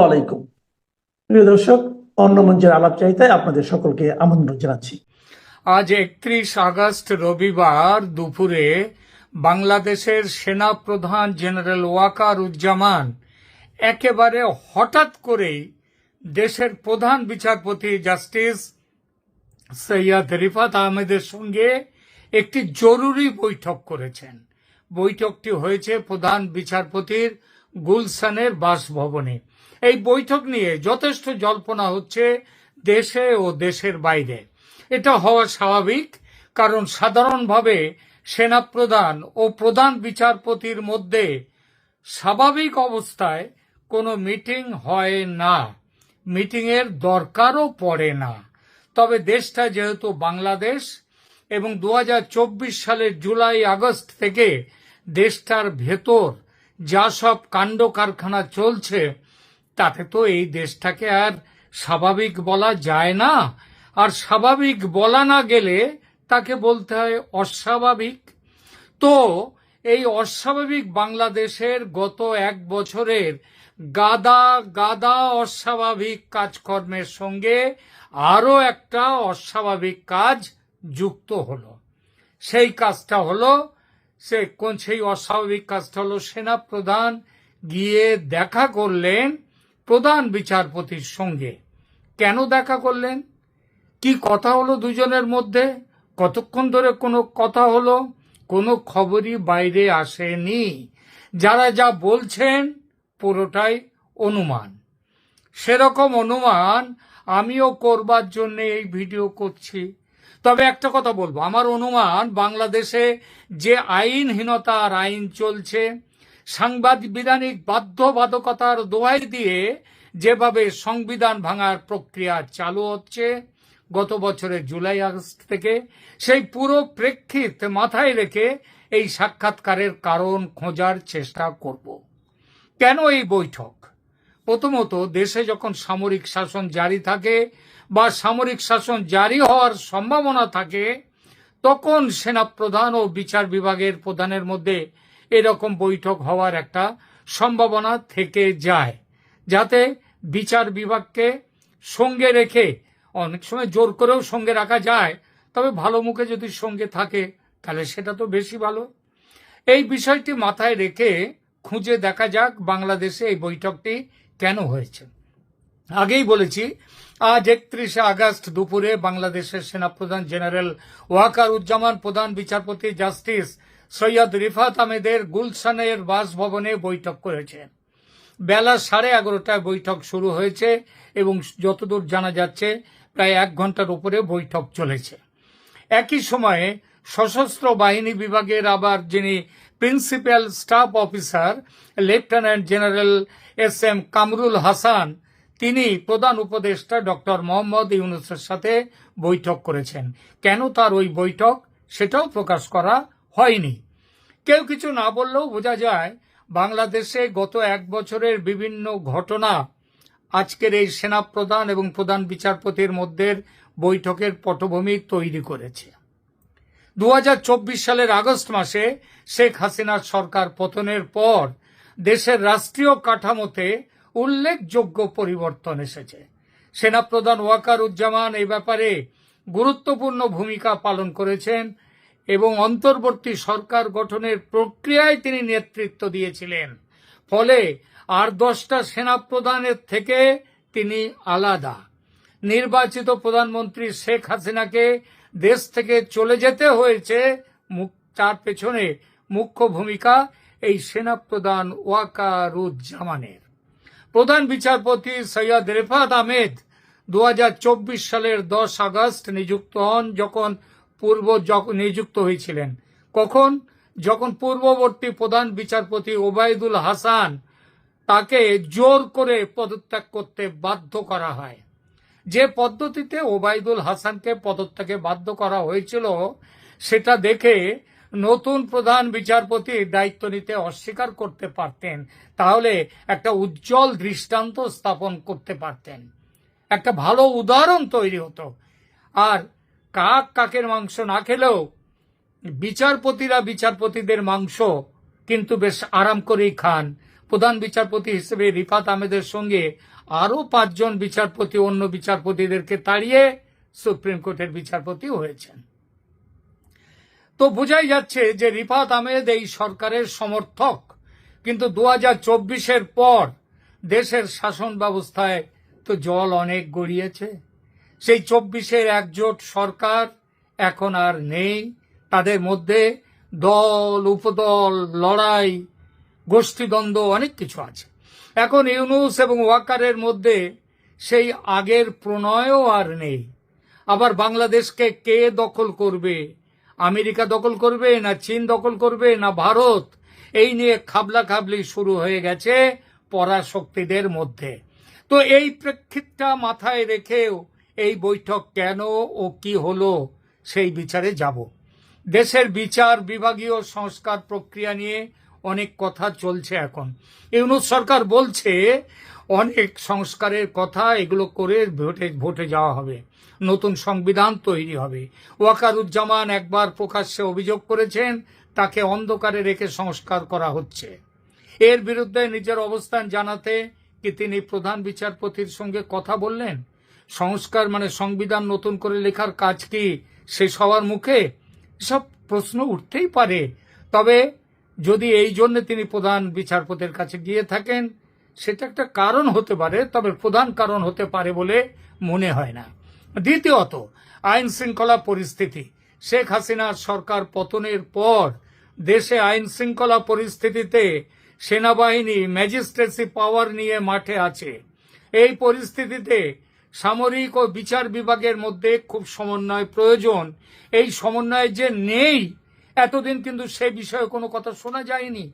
আলাইকুম। প্রিয় দর্শক, অন্য মঞ্চের আলাপ চাইতায় আপনাদের সকলকে আমন্ত্রণ জানাচ্ছি। আজ একত্রিশ আগস্ট, রবিবার দুপুরে বাংলাদেশের সেনা প্রধান জেনারেল ওয়াকার উজ্জামান একেবারে হঠাৎ করেই দেশের প্রধান বিচারপতি জাস্টিস সৈয়দ রিফাত আহমেদের সঙ্গে একটি জরুরি বৈঠক করেছেন। বৈঠকটি হয়েছে প্রধান বিচারপতির গুলশানের বাসভবনে। এই বৈঠক নিয়ে যথেষ্ট জল্পনা হচ্ছে দেশে ও দেশের বাইরে। এটা হওয়া স্বাভাবিক, কারণ সাধারণভাবে সেনাপ্রধান ও প্রধান বিচারপতির মধ্যে স্বাভাবিক অবস্থায় কোনো মিটিং হয় না। মিটিংয়ের দরকারও পড়ে না। তবে দেশটা যেহেতু বাংলাদেশ এবং দু হাজার চব্বিশ সালের জুলাই আগস্ট থেকে দেশটার ভেতর যা সব কাণ্ড কারখানা চলছে, তাতে তো এই দেশটাকে আর স্বাভাবিক বলা যায় না। আর স্বাভাবিক বলা না গেলে তাকে বলতে হয় অস্বাভাবিক। তো এই অস্বাভাবিক বাংলাদেশের গত এক বছরের গাদা গাদা অস্বাভাবিক কাজকর্মের সঙ্গে আরও একটা অস্বাভাবিক কাজ যুক্ত হলো। সেই কাজটা হলো সে কোন সেই অস্বাভাবিক কাজটা হলো সেনা প্রধান গিয়ে দেখা করলেন প্রধান বিচারপতির সঙ্গে। কেন দেখা করলেন? কি কথা হলো দুজনের মধ্যে? কতক্ষণ ধরে কোনো কথা হলো? কোনো খবরই বাইরে আসেনি। যারা যা বলছেন পুরোটাই অনুমান। সেরকম অনুমান আমিও করবার জন্য এই ভিডিও করছি। তবে একটা কথা বলব। আমার অনুমান, বাংলাদেশে যে আইনহীনতার আইন চলছে সাংবিধানিক বাধ্যবাধকতার দোহাই দিয়ে যেভাবে সংবিধান ভাঙার প্রক্রিয়া চালু হচ্ছে, গত বছরের জুলাই আগস্ট থেকে, সেই পুরো প্রেক্ষিত মাথায় রেখে এই সাক্ষাৎকারের কারণ খোঁজার চেষ্টা করব। কেন এই বৈঠক? প্রথমত, দেশে যখন সামরিক শাসন জারি থাকে বা সামরিক শাসন জারি হওয়ার সম্ভাবনা থাকে, তখন সেনাপ্রধান ও বিচার বিভাগের প্রধানের মধ্যে এরকম বৈঠক হওয়ার একটা সম্ভাবনা থেকে যায়, যাতে বিচার বিভাগকে সঙ্গে রেখে, অনেক সময় জোর করেও সঙ্গে রাখা যায়, তবে ভালো মুখে যদি সঙ্গে থাকে, তাহলে সেটা তো বেশি ভালো। এই বিষয়টি মাথায় রেখে খুঁজে দেখা যাক বাংলাদেশে এই বৈঠকটি কেন হয়েছে। আগেই বলেছি, আজ একত্রিশে আগস্ট দুপুরে বাংলাদেশের সেনাপ্রধান জেনারেল ওয়াকার উজ্জামান প্রধান বিচারপতি জাস্টিস সৈয়দ রিফাত আহমেদের গুলশানের বাসভবনে বৈঠক করেছে। বেলা সাড়ে এগারোটায় বৈঠক শুরু হয়েছে এবং যতদূর জানা যাচ্ছে, প্রায় এক ঘণ্টার উপরে বৈঠক চলেছে। একই সময়ে সশস্ত্র বাহিনী বিভাগের আবার যিনি principal staff officer, lieutenant general S M Kamrul Hasan তিনি প্রধান উপদেষ্টা ডক্টর মোহাম্মদ ইউনুসের সাথে বৈঠক করেছেন। কেন তার ওই বৈঠক? সেটাও প্রকাশ করা হয়নি। কেউ কিছু না বললেও বোঝা যায়, বাংলাদেশে গত এক বছরের বিভিন্ন ঘটনা, আজকের এই সেনা প্রধান এবং প্রধান বিচারপতির মধ্যে বৈঠকের পটভূমি তৈরি করেছে। দু হাজার চব্বিশ সালের আগস্ট মাসে শেখ হাসিনার সরকার পতনের পর দেশের রাষ্ট্রীয় কাঠামোতে উল্লেখযোগ্য পরিবর্তন এসেছে। সেনাপ্রধান ওয়াকার উজ্জামান এই ব্যাপারে গুরুত্বপূর্ণ ভূমিকা পালন করেছেন এবং অন্তর্বর্তী সরকার গঠনের প্রক্রিয়ায় তিনি নেতৃত্ব দিয়েছিলেন। ফলে আর দশটা সেনাপ্রধানের থেকে তিনি আলাদা। নির্বাচিত প্রধানমন্ত্রী শেখ হাসিনাকে দেশ থেকে চলে যেতে হয়েছে তার পেছনে মুখ্য ভূমিকা এই সেনাপ্রধান ওয়াকারুজ্জামানের। প্রধান বিচারপতি সৈয়দ রেফাত আহমেদ দু হাজার চব্বিশ সালের দশ আগস্ট নিযুক্ত হন যখন পূর্ব নিযুক্ত হয়েছিলেন। কখন? যখন পূর্ববর্তী প্রধান বিচারপতি ওবায়দুল হাসান তাকে জোর করে পদত্যাগ করতে বাধ্য করা হয়। যে পদ্ধতিতে ওবায়দুল হাসানকে পদত্যাগে বাধ্য করা হয়েছিল, সেটা দেখে নতুন প্রধান বিচারপতি দায়িত্ব নিতে অস্বীকার করতে পারতেন। তাহলে একটা উজ্জ্বল দৃষ্টান্ত স্থাপন করতে পারতেন। একটা ভালো উদাহরণ তৈরি হতো। আর কাক কাকের মাংস না খেলেও বিচারপতিরা বিচারপতিদের মাংস কিন্তু বেশ আরাম করেই খান। প্রধান বিচারপতি হিসেবে রিফাত আহমেদের সঙ্গে আরও পাঁচজন বিচারপতি অন্য বিচারপতিদেরকে তাড়িয়ে সুপ্রিম কোর্টের বিচারপতি হয়েছেন। তো বোঝাই যাচ্ছে যে রিফাত আহমেদ এই সরকারের সমর্থক। কিন্তু দু হাজার পর দেশের শাসন ব্যবস্থায় তো জল অনেক গড়িয়েছে। সেই চব্বিশের একজোট সরকার এখন আর নেই। তাদের মধ্যে দল, উপদল, লড়াই, গোষ্ঠীদ্বন্দ্ব অনেক কিছু আছে। এখন ইউনুস এবং ওয়াকারের মধ্যে সেই আগের প্রণয়ও আর নেই। আবার বাংলাদেশকে কে দখল করবে আমেরিকা দখল করবে, না চীন দখল করবে, না ভারত। এই নিয়ে খাবলা খাবলি শুরু হয়ে গেছে পরাশক্তিদের মধ্যে। তো এই প্রেক্ষিতটা মাথায় রেখেও এই বৈঠক কেন ও কি হলো সেই বিচারে যাব। দেশের বিচার, বিভাগীয় সংস্কার প্রক্রিয়া নিয়ে অনেক কথা চলছে এখন। ইউনুস সরকার বলছে, অনেক সংস্কারের কথা এগুলো করে ভোটে ভোটে যাওয়া হবে। নতুন সংবিধান তৈরি হবে। ওয়াকারুজ্জামান একবার প্রকাশ্যে অভিযোগ করেছেন, তাকে অন্ধকারে রেখে সংস্কার করা হচ্ছে। এর বিরুদ্ধে নিজের অবস্থান জানাতে কি তিনি প্রধান বিচারপতির সঙ্গে কথা বললেন? সংস্কার মানে সংবিধান নতুন করে লেখার কাজ কি সে সবার মুখে? সব প্রশ্ন উঠতেই পারে। তবে যদি এই জন্য তিনি প্রধান বিচারপতির কাছে গিয়ে থাকেন, সেটা একটা কারণ হতে পারে, তবে প্রধান কারণ হতে পারে বলে মনে হয় না। দ্বিতীয়ত, আইন শৃঙ্খলা পরিস্থিতি। শেখ হাসিনার সরকার পতনের পর দেশে আইন শৃঙ্খলা পরিস্থিতিতে সেনাবাহিনী ম্যাজিস্ট্রেসি পাওয়ার নিয়ে মাঠে আছে। এই পরিস্থিতিতে সামরিক ও বিচার বিভাগের মধ্যে খুব সমন্বয় প্রয়োজন। এই সমন্বয় যে নেই এতদিন কিন্তু সে বিষয়ে কোনো কথা শোনা যায়নি।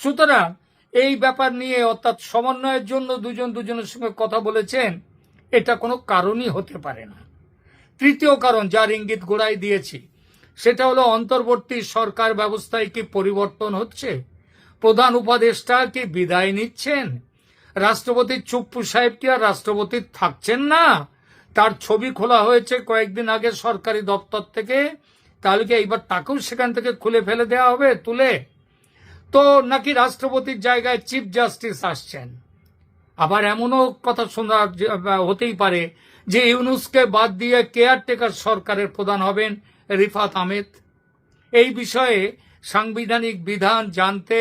সুতরাং এই ব্যাপার নিয়ে অর্থাৎ সমন্বয়ের জন্য দুজন দুজনের সঙ্গে কথা বলেছেন, এটা কোনো কারণই হতে পারে না। তৃতীয় কারণ যার ইঙ্গিত গোড়ায় দিয়েছি, সেটা হলো অন্তর্বর্তী সরকার ব্যবস্থায় কি পরিবর্তন হচ্ছে? প্রধান উপদেষ্টা কি বিদায় নিচ্ছেন? রাষ্ট্রপতির চুপ্পু সাহেব কি আর রাষ্ট্রপতি থাকছেন না? তার ছবি খোলা হয়েছে কয়েকদিন আগে সরকারি দপ্তর থেকে। তাহলে কি এইবার তাকেও সেখান থেকে খুলে ফেলে দেওয়া হবে, তুলে। তো নাকি রাষ্ট্রপতির জায়গায় চিফ জাস্টিস আসছেন? আবার এমনও কথা শোনা হতেই পারে যে ইউনুসকে বাদ দিয়ে কেয়ারটেকার সরকারের প্রধান হবেন রিফাত আহমেদ। এই বিষয়ে সাংবিধানিক বিধান জানতে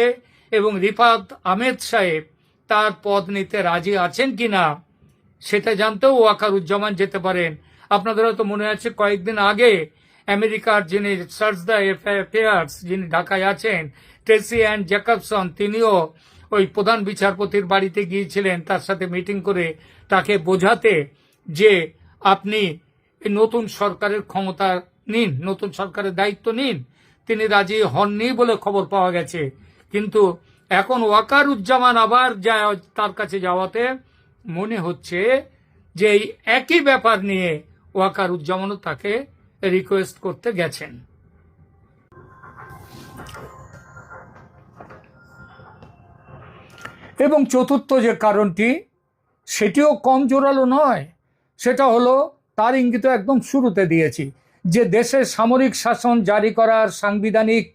এবং রিফাত আহমেদ সাহেব তার পদ নিতে রাজি আছেন কিনা, সেটা জানতেও ওয়াকারুজ্জামান যেতে পারেন। আপনাদের হয়তো মনে আছে, কয়েকদিন আগে আমেরিকার যিনি সার্চ দ্য অ্যাফেয়ার্স যিনি ঢাকায় আছেন ট্রেসি অ্যান্ড জ্যাকবসন তিনিও ওই প্রধান বিচারপতির বাড়িতে গিয়েছিলেন, তার সাথে মিটিং করে তাকে বোঝাতে যে আপনি নতুন সরকারের ক্ষমতা নিন, নতুন সরকারের দায়িত্ব নিন। তিনি রাজি হননি বলে খবর পাওয়া গেছে। কিন্তু এখন ওয়াকারুজ্জামান আবার যায় তার কাছে যাওয়াতে মনে হচ্ছে যে এই একই ব্যাপার নিয়ে ওয়াকারুজ্জামানও তাকে রিকোয়েস্ট করতে গেছেন। এবং চতুর্থ যে কারণটি, সেটিও কম জোরালো নয়, সেটা হলো তার ইঙ্গিত একদম শুরুতে দিয়েছি, যে দেশের সামরিক শাসন জারি করার সাংবিধানিক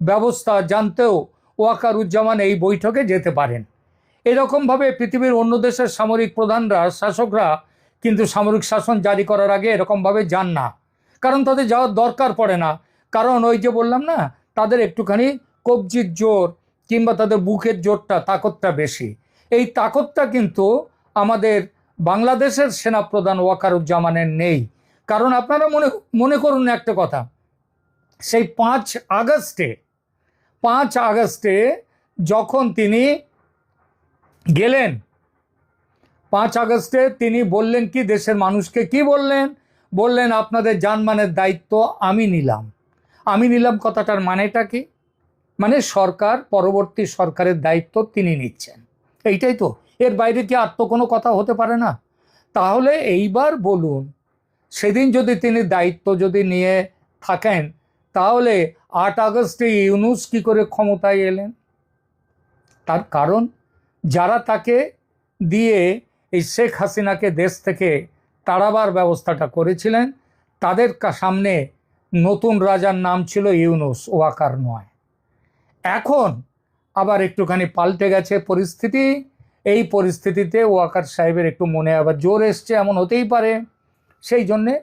ব্যবস্থা জানতেও ওয়াকারুজ্জামান এই বৈঠকে যেতে পারেন। এরকমভাবে পৃথিবীর অন্য দেশের সামরিক প্রধানরা, শাসকরা কিন্তু সামরিক শাসন জারি করার আগে এরকমভাবে যান না। কারণ তাদের যাওয়ার দরকার পড়ে না। কারণ ওই যে বললাম না, তাদের একটুখানি কবজির জোর কিংবা তাদের বুকের জোরটা, তাকতটা বেশি। এই তাকতটা কিন্তু আমাদের বাংলাদেশের সেনাপ্রধান ওয়াকারুজ্জামানের নেই। কারণ আপনারা মনে মনে করুন একটা কথা, সেই পাঁচ আগস্টে পাঁচ আগস্টে যখন তিনি গেলেন, পাঁচ আগস্টে তিনি বললেন কি, দেশের মানুষকে কি বললেন? বললেন, আপনাদের জানমানের দায়িত্ব আমি নিলাম। আমি নিলাম কথাটার মানেটা কি? মানে সরকার, পরবর্তী সরকারের দায়িত্ব তিনি নিচ্ছেন। এইটাই তো। এর বাইরে কি আর তো কোনো কথা হতে পারে না? তাহলে এইবার বলুন, সেদিন যদি তিনি দায়িত্ব যদি নিয়ে থাকেন, তাহলে আট আগস্টে ইউনুস কি করে ক্ষমতায় এলেন? তার কারণ, যারা তাকে দিয়ে এই শেখ হাসিনাকে দেশ থেকে তাড়াবার ব্যবস্থাটা করেছিলেন। তাদের সামনে নতুন রাজার নাম ছিল ইউনুস, ওয়াকার নয়। এখন আবার একটুখানি পাল্টে গেছে পরিস্থিতি। এই পরিস্থিতিতে ওয়াকার সাহেবের একটু মনে আবার জোর এসছে, এমন হতেই পারে। সেই জন্যে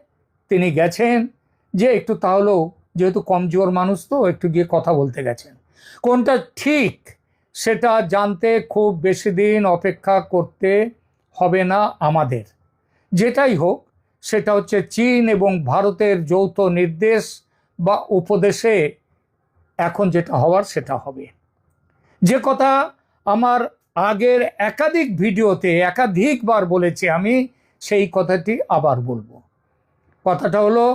তিনি গেছেন। যে একটু তাহলেও যেহেতু কমজোর মানুষ তো, একটু গিয়ে কথা বলতে গেছেন। কোনটা ঠিক সেটা জানতে খুব বেশি দিন অপেক্ষা করতে হবে না আমাদের। যেটাই হোক, সেটা হচ্ছে চীন এবং ভারতের যৌথ নির্দেশ বা উপদেশে এখন যেটা হওয়ার সেটা হবে। যে কথা আমার আগের একাধিক ভিডিওতে একাধিকবার বলেছি আমি, সেই কথাটি আবার বলব। কথাটা হলো,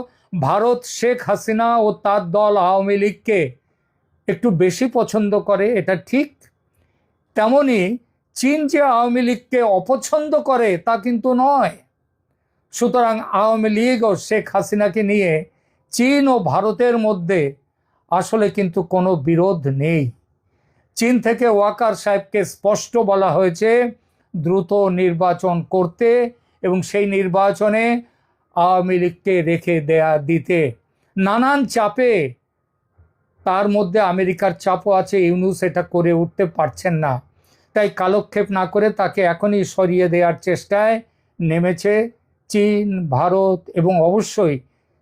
ভারত শেখ হাসিনা ও তার দল আওয়ামী লীগকে একটু বেশি পছন্দ করে, এটা ঠিক। তেমনি চীন যে আওয়ামী লীগকে অপছন্দ করে, তা কিন্তু নয়। সুতরাং আওয়ামী লীগ ও শেখ হাসিনাকে নিয়ে চীন ও ভারতের মধ্যে আসলে কিন্তু কোনো বিরোধ নেই। চীন থেকে ওয়াকার সাহেবকে স্পষ্ট বলা হয়েছে, দ্রুত নির্বাচন করতে এবং সেই নির্বাচনে আওয়ামী লীগকে রেখে দেয়া দিতে। নানান চাপে তার মধ্যে আমেরিকার চাপও আছে, ইউনুস এটা করে উঠতে পারছেন না। তাই কালক্ষেপ না করে তাকে এখনই সরিয়ে দেওয়ার চেষ্টায় নেমেছে চীন, ভারত এবং অবশ্যই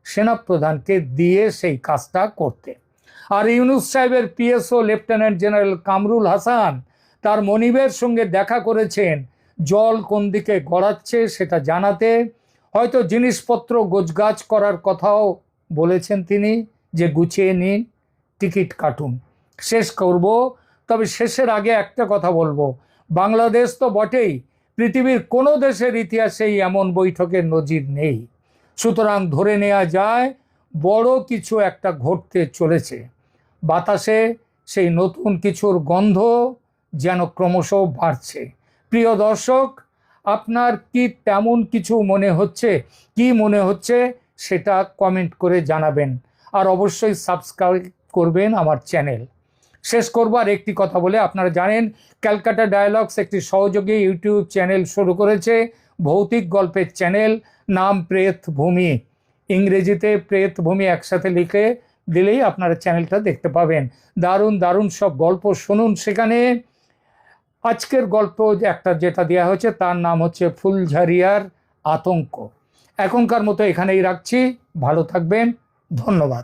সেনাপ্রধানকে দিয়ে সেই কাজটা করতে। আর ইউনুস সাহেবের PSO lieutenant general Kamrul Hasan তার মনিবের সঙ্গে দেখা করেছেন, জল কোন দিকে গড়াচ্ছে সেটা জানাতে। হয়তো জিনিসপত্র গোছগাছ করার কথাও বলেছেন তিনি, যে গুছিয়ে নিন, টিকিট কাটুন। শেষ করব, তবে শেষের আগে একটা কথা বলব। বাংলাদেশ তো বটেই পৃথিবীর কোনো দেশের ইতিহাসেই এমন বৈঠকের নজির নেই। সুতরাং ধরে নেওয়া যায়, বড় কিছু একটা ঘটতে চলেছে। বাতাসে সেই নতুন কিছুর গন্ধ যেন ক্রমশ বাড়ছে। প্রিয় দর্শক, আপনার কি তেমন কিছু মনে হচ্ছে? কি মনে হচ্ছে সেটা কমেন্ট করে জানাবেন। আর অবশ্যই সাবস্ক্রাইব করবেন আমার চ্যানেল। শেষ করব। আর একটি কথা বলে আপনারা জানেন, ক্যালকাটা ডায়ালগস একটি সহযোগী ইউটিউব চ্যানেল শুরু করেছে, ভৌতিক গল্পের চ্যানেল, নাম প্রেত ভূমি। ইংরেজিতে প্রেত ভূমি একসাথে লিখে দিলেই আপনারা চ্যানেলটা দেখতে পাবেন। দারুণ দারুণ সব গল্প শুনুন সেখানে। আজকের গল্প একটা যেটা দেওয়া হয়েছে, তার নাম হচ্ছে ফুলঝারিয়ার আতঙ্ক। এখনকার মতো এখানেই রাখছি। ভালো থাকবেন। ধন্যবাদ।